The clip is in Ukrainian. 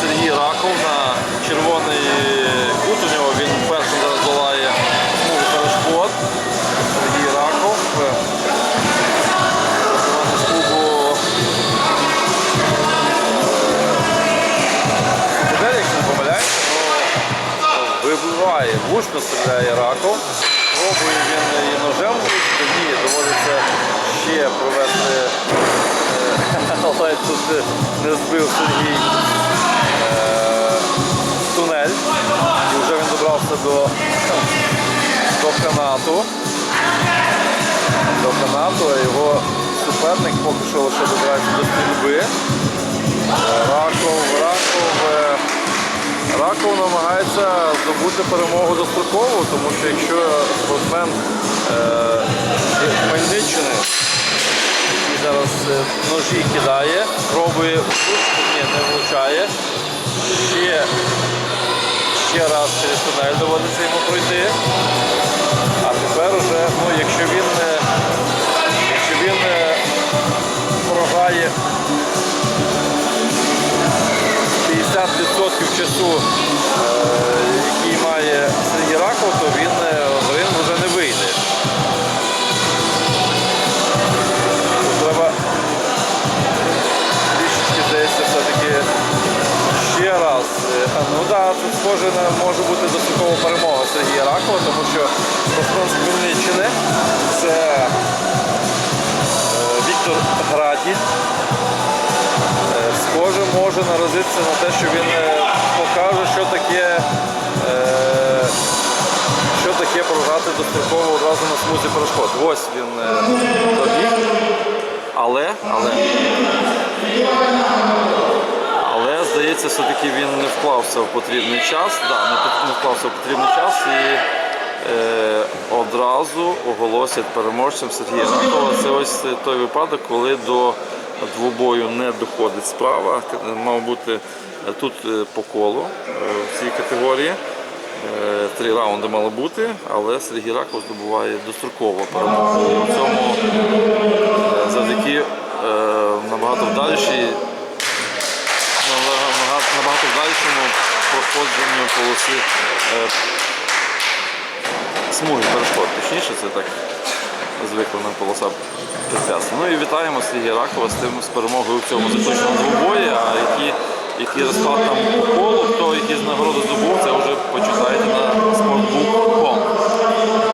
Сергій Раков на червоний кут. У нього він першим зараз долає смугу перешкод. Сергій Раков. якщо не помиляюся, ну, вибиває, влучно стріляє Раков. Пробує він і ножем ні, доводиться ще провести, е, але тут не збив Сергій до, до канату. До канату, а його суперник поки що лише добирається до стрільби. Раков, Раков, е, Раков намагається здобути перемогу достроково, тому що якщо спортсмен е, Хмельниччини, який зараз е, ножі кидає, пробує ні, не влучає. Ще, ще раз через тунель доводиться йому пройти. А тепер уже, ну, якщо він, не якщо він е, програє 50% часу, е, який має Сергій Раков, то він Ну так, тут схоже на може бути дострокова перемога Сергія Ракова, тому що спортсмен з Хмельниччини це е, Віктор Граділь. Е, схоже, може наразитися на те, що він е, покаже, що таке, що таке програти достроково одразу на смузі перешкод. Ось він добіг. Але, але, здається, все-таки він не вклався в потрібний час. Да, не вклався в потрібний час і е, одразу оголосять переможцем Сергія Ракова. Це ось той випадок, коли до двобою не доходить справа. Мав бути е, тут е, по колу е, в цій категорії. Три раунди мало бути, але Сергій Раков здобуває достроково перемогу. У цьому завдяки набагато вдалішій набагато вдалішому проходженню полоси е, смуги перешкод. Точніше, це так звикла нам полоса препятствий. Ну і вітаємо Сергія Ракова з тим з перемогою в цьому заключному двобої, а які, який розклад там по колу, хто які нагороди здобув, це